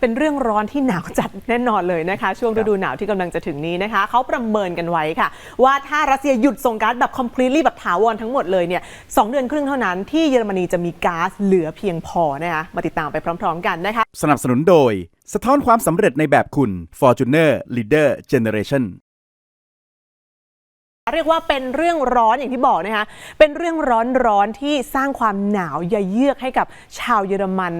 เป็นเรื่องร้อนที่หนาวจัดแน่นอนเลยนะคะ ช่วงฤดูหนาวที่กำลังจะถึงนี้นะคะเขาประเมินกันไว้ค่ะ ว่าถ้ารัสเซียหยุดส่งก๊าซแบบ completely แบบถาวรทั้งหมดเลยเนี่ยสองเดือนครึ่งเท่านั้นที่เยอรมนีจะมีก๊าซเหลือเพียงพอนะคะมาติดตามไปพร้อม ๆ กันนะคะสนับสนุนโดย สะท้อนความสำเร็จในแบบคุณ Fortuner Leader Generation เรียกว่าเป็นเรื่องร้อนอย่างที่บอกนะคะเป็นเรื่องร้อนร้อนๆที่สร้างความหนาวเยือกให้กับชาวเยอรมัน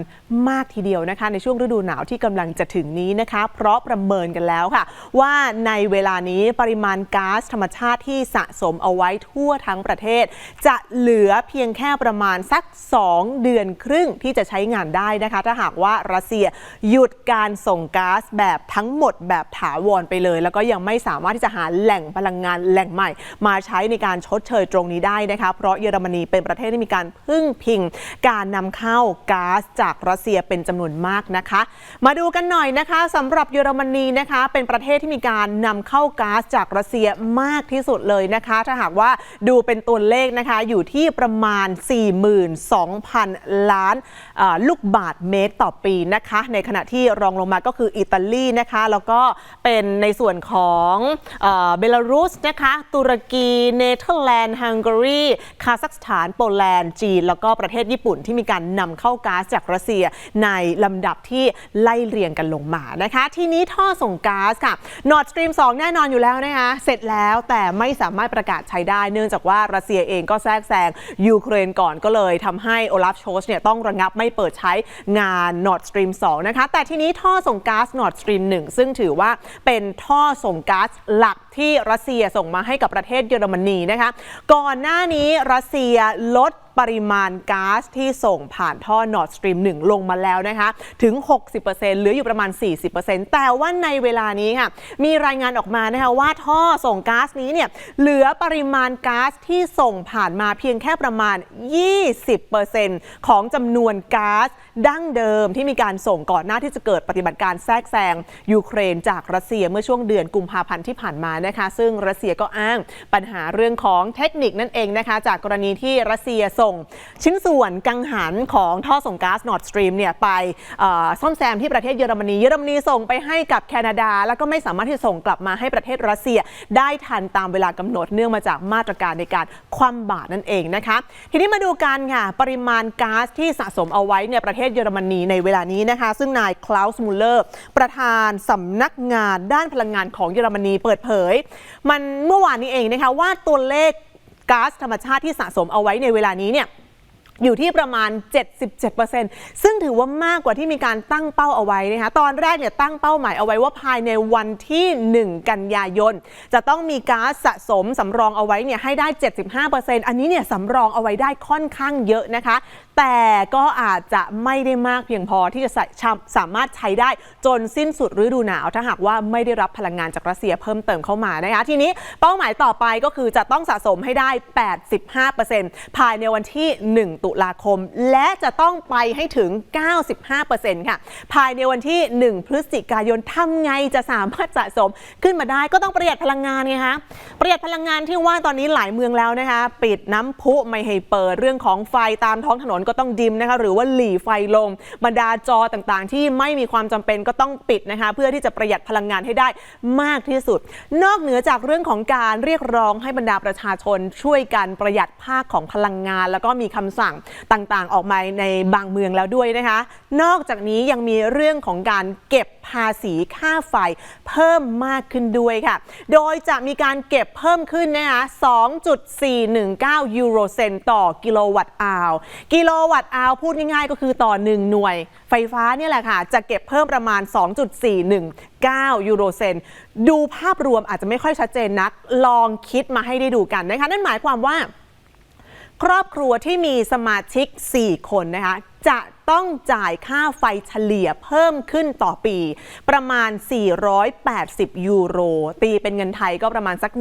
มากทีเดียวนะคะ ในช่วงฤดูหนาวที่กำลังจะถึงนี้นะคะ เพราะประเมินกันแล้วค่ะ ว่าในเวลานี้ปริมาณก๊าซธรรมชาติที่สะสมเอาไว้ทั่วทั้งประเทศ จะเหลือเพียงแค่ประมาณสัก 2 เดือนครึ่งที่จะใช้งานได้นะคะ ถ้าหากว่ารัสเซียหยุดการส่งก๊าซแบบทั้งหมดแบบถาวรไปเลย แล้วก็ยังไม่สามารถที่จะหาแหล่งพลังงานแหล่งใหม่มาใช้ในการชดเชยตรงนี้ได้นะคะเพราะเยอรมนีเป็นประเทศที่มีการพึ่งพิง การนำเข้าก๊าซจากรัสเซียเป็นจำนวนมากนะคะ มาดูกันหน่อยนะคะสำหรับเยอรมนีนะคะเป็นประเทศที่มีการนำเข้าก๊าซจากรัสเซียมากที่สุดเลยนะคะ ถ้าหากว่าดูเป็นตัวเลขนะคะอยู่ที่ประมาณ 42,000 ล้านอ่าลูกบาทเมตรต่อปีนะคะ ในขณะที่รองลงมาก็คืออิตาลีนะคะ แล้วก็เป็นในส่วนของเบลารุสนะคะตุรกี เนเธอร์แลนด์ ฮังการี คาซัคสถาน โปแลนด์ จีน แล้วก็ประเทศญี่ปุ่นที่มีการนำเข้าก๊าซจากรัสเซียในลำดับที่ไล่เรียงกันลงมานะคะ ทีนี้ท่อส่งก๊าซค่ะ Nord Stream 2แน่นอนอยู่แล้วนะคะ เสร็จแล้วแต่ไม่สามารถประกาศใช้ได้ เนื่องจากว่ารัสเซียเองก็แทรกแซงยูเครนก่อนก็เลยทำให้โอลาฟโชชเนี่ยต้องระงับไม่เปิดใช้งาน Nord Stream 2นะคะ แต่ทีนี้ท่อส่งก๊าซ Nord Stream 1ซึ่งถือว่าเป็นท่อส่งก๊าซหลักที่รัสเซียส่งมาให้กับประเทศเยอรมนีนะคะ ก่อนหน้านี้รัสเซียลด ปริมาณก๊าซที่ส่งผ่านท่อ Nord Stream 1ลงมาแล้วนะคะ ถึง 60%เหลืออยู่ประมาณ 40%แต่ว่าในเวลานี้ค่ะ มีรายงานออกมานะคะว่าท่อส่งก๊าซนี้เนี่ยเหลือปริมาณก๊าซที่ส่งผ่านมาเพียงแค่ประมาณ 20%ของจำนวนก๊าซดั้งเดิมที่มีการส่งก่อนหน้าที่จะเกิดปฏิบัติการแทรกแซงยูเครนจากรัสเซียเมื่อช่วงเดือนกุมภาพันธ์ที่ผ่านมานะคะ ซึ่งรัสเซียก็อ้างปัญหาเรื่องของเทคนิคนั่นเองนะคะ จากกรณีที่รัสเซียส่งชิ้นส่วนกังหันของท่อส่งก๊าซ Nord Stream เนี่ยไปซ่อมแซมที่ประเทศเยอรมนี เยอรมนีส่งไปให้กับแคนาดา แล้วก็ไม่สามารถที่จะส่งกลับมาให้ประเทศรัสเซีย ได้ทันตามเวลากำหนดเนื่องมาจากมาตรการในการคว่ำบาตรนั่นเองนะคะ ทีนี้มาดูกันค่ะ ปริมาณก๊าซที่สะสมเอาไว้ในประเทศเยอรมนีในเวลานี้นะคะ ซึ่งนายคลาวส์มูลเลอร์ประธานสำนักงานด้านพลังงานของเยอรมนีเปิดเผย มันเมื่อวานนี้เองนะคะว่าตัวเลข ก๊าซธรรมชาติที่สะสมเอาไว้ในเวลานี้เนี่ยอยู่ที่ประมาณ 77%ซึ่งถือว่ามากกว่าที่มีการตั้งเป้าเอาไว้นะคะตอนแรกเนี่ยตั้งเป้าหมายเอาไว้ว่าภายในวันที่ 1 กันยายน จะต้องมีก๊าซสะสมสำรองเอาไว้เนี่ยให้ได้ 75%อันนี้เนี่ยสำรองเอาไว้ได้ค่อนข้างเยอะนะคะแต่ก็อาจจะไม่ได้มากเพียงพอที่จะสาสามารถใช้ได้จนสิ้นสุดฤดูหนาว ถ้าหากว่าไม่ได้รับพลังงานจากรัสเซียเพิ่มเติมเข้ามานะคะทีนี้เป้าหมายต่อไปก็คือจะต้องสะสมให้ได้ 85%ภายในวันที่ 1 ตุลาคม และจะต้องไปให้ถึง 95%ค่ะ ภายในวันที่ 1 พฤศจิกายนทำไงจะสามารถสะสมขึ้นมาได้ก็ต้องประหยัดพลังงานไงคะประหยัดพลังงานที่ว่าตอนนี้หลายเมืองแล้วนะคะ ปิดน้ำพุไม่ให้เปิดเรื่องของไฟตามท้องถนนก็ต้องดิมนะคะหรือว่าหลีไฟลงบรรดาจอต่างๆ ที่ไม่มีความจำเป็นก็ต้องปิดนะคะเพื่อที่จะประหยัดพลังงานให้ได้มากที่สุด นอกเหนือจากเรื่องของการเรียกร้องให้บรรดาประชาชนช่วยกันประหยัดภาคของพลังงาน แล้วก็มีคำสั่งต่างๆ ออกมาในบางเมืองแล้วด้วยนะคะ นอกจากนี้ยังมีเรื่องของการเก็บภาษีค่าไฟเพิ่มมากขึ้นด้วยค่ะ โดยจะมีการเก็บเพิ่มขึ้นนะคะ2.419 ยูโรเซนต์ต่อกิโลวัตต์อาวกิโลวัตต์อาวพูดง่ายๆ ก็คือต่อ 1 หน่วย ไฟฟ้าเนี่ยแหละค่ะ จะเก็บเพิ่มประมาณ 2.419 ยูโรเซนต์ดูภาพรวมอาจจะไม่ค่อยชัดเจนนัก ลองคิดมาให้ได้ดูกันนะคะ นั่นหมายความว่า ครอบครัวที่มีสมาชิก 4 คนนะคะจะ ต้องจ่ายค่าไฟเฉลี่ยเพิ่มขึ้นต่อปี ประมาณ 480 ยูโร ตีเป็นเงินไทยก็ประมาณสัก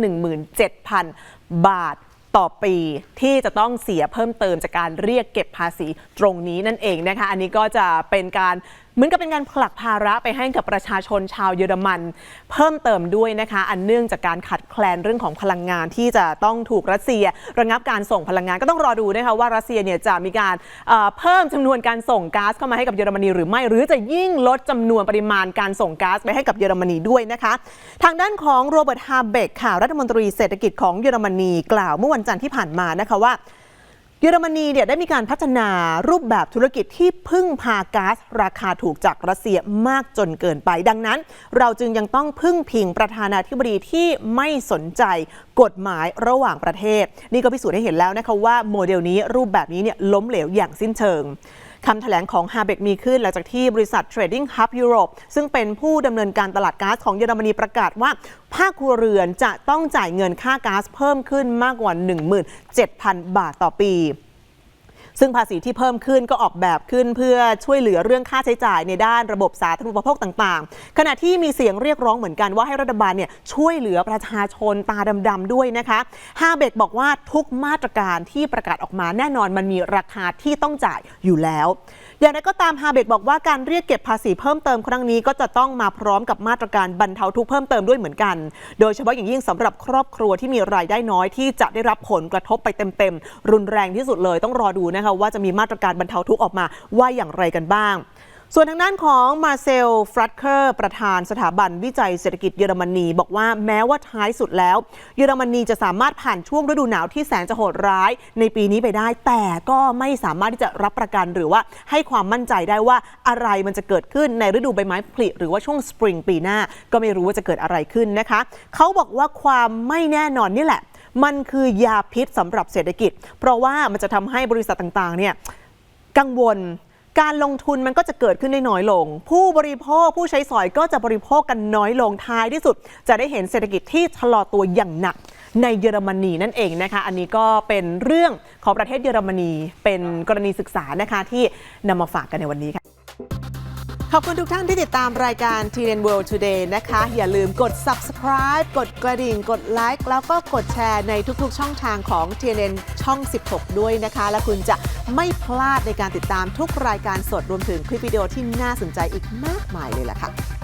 17,000 บาทต่อปีที่จะต้องเสียเพิ่มเติมจากการเรียกเก็บภาษีตรงนี้นั่นเองนะคะ อันนี้ก็จะเป็นการ เหมือนกับเป็นการผลักภาระไปให้กับประชาชนชาวเยอรมัน เพิ่มเติมด้วยนะคะ อันเนื่องจากการขาดแคลนเรื่องของพลังงานที่จะต้องถูกรัสเซีย ระงับการส่งพลังงานก็ต้องรอดูนะคะว่ารัสเซียเนี่ยจะมีการเเพิ่มจำนวนการส่งก๊าซเข้ามาให้กับเยอรมนีหรือไม่หรือจะยิ่งลดจำนวนปริมาณการส่งก๊าซไปให้กับเยอรมนีด้วยนะคะ ทางด้านของโรเบิร์ตฮาเบกค่ะรัฐมนตรีเศรษฐกิจของเยอรมนีกล่าวเมื่อวันจันทร์ที่ผ่านมานะคะว่า เยอรมนีเนี่ยได้มีการพัฒนารูปแบบธุรกิจที่พึ่งพาก๊าซราคาถูกจากรัสเซียมากจนเกินไป ดังนั้น เราจึงยังต้องพึ่งพิงประธานาธิบดีที่ไม่สนใจกฎหมายระหว่างประเทศ นี่ก็พิสูจน์ให้เห็นแล้วนะคะว่าโมเดลนี้รูปแบบนี้เนี่ยล้มเหลวอย่างสิ้นเชิง คำแถลงของฮาเบกมีขึ้นหลังจากที่บริษัท Trading Hub Europe ซึ่งเป็นผู้ดำเนินการตลาดก๊าซของเยอรมนีประกาศว่า ภาคครัวเรือนจะต้องจ่ายเงินค่าก๊าซเพิ่มขึ้นมากกว่า 17,000 บาทต่อปี ซึ่งภาษีที่เพิ่มขึ้นก็ออกแบบขึ้นเพื่อช่วยเหลือเรื่องค่าใช้จ่ายในด้านระบบสาธารณูปโภคต่างๆ ขณะที่มีเสียงเรียกร้องเหมือนกันว่าให้รัฐบาลเนี่ยช่วยเหลือประชาชนตาดำๆด้วยนะคะฮาเบกบอกว่าทุกมาตรการที่ประกาศออกมาแน่นอนมันมีราคาที่ต้องจ่ายอยู่แล้ว อย่างไรก็ตามฮาเบกบอกว่าการเรียกเก็บภาษีเพิ่มเติมครั้งนี้ก็จะต้องมาพร้อมกับมาตรการบรรเทาทุกข์เพิ่มเติมด้วยเหมือนกัน โดยเฉพาะอย่างยิ่งสำหรับครอบครัวที่มีรายได้น้อยที่จะได้รับผลกระทบไปเต็มๆรุนแรงที่สุดเลยต้องรอดูนะคะว่าจะมีมาตรการบรรเทาทุกข์ออกมาว่าอย่างไรกันบ้างส่วนทางด้านของมาเซลฟรัตเคอร์ ประธานสถาบันวิจัยเศรษฐกิจเยอรมนี บอกว่าแม้ว่าท้ายสุดแล้ว เยอรมนีจะสามารถผ่านช่วงฤดูหนาวที่แสนจะโหดร้าย ในปีนี้ไปได้ แต่ก็ไม่สามารถที่จะรับประกันหรือว่าให้ความมั่นใจได้ว่าอะไรมันจะเกิดขึ้นในฤดูใบไม้ผลิหรือว่าช่วงสปริงปีหน้า ก็ไม่รู้ว่าจะเกิดอะไรขึ้นนะคะ เขาบอกว่าความไม่แน่นอนนี่แหละ มันคือยาพิษสำหรับเศรษฐกิจ เพราะว่ามันจะทำให้บริษัทต่างๆเนี่ยกังวลการลงทุนมันก็จะเกิดขึ้นได้น้อยลง ผู้บริโภคผู้ใช้สอยก็จะบริโภคกันน้อยลงท้ายที่สุด จะได้เห็นเศรษฐกิจที่ชะลอตัวอย่างหนักในเยอรมนีนั่นเองนะคะ อันนี้ก็เป็นเรื่องของประเทศเยอรมนีเป็นกรณีศึกษานะคะที่นำมาฝากกันในวันนี้ค่ะ ขอบคุณทุกท่านที่ติดตามรายการ TNN World Today นะคะ อย่าลืมกด subscribe กดกระดิ่ง กดไลค์แล้วก็กดแชร์ในทุกๆ ช่องทางของ TNN ช่อง 16 ด้วยนะคะ และคุณจะไม่พลาดในการติดตามทุกรายการสดรวมถึงคลิปวิดีโอที่น่าสนใจอีกมากมายเลยล่ะค่ะ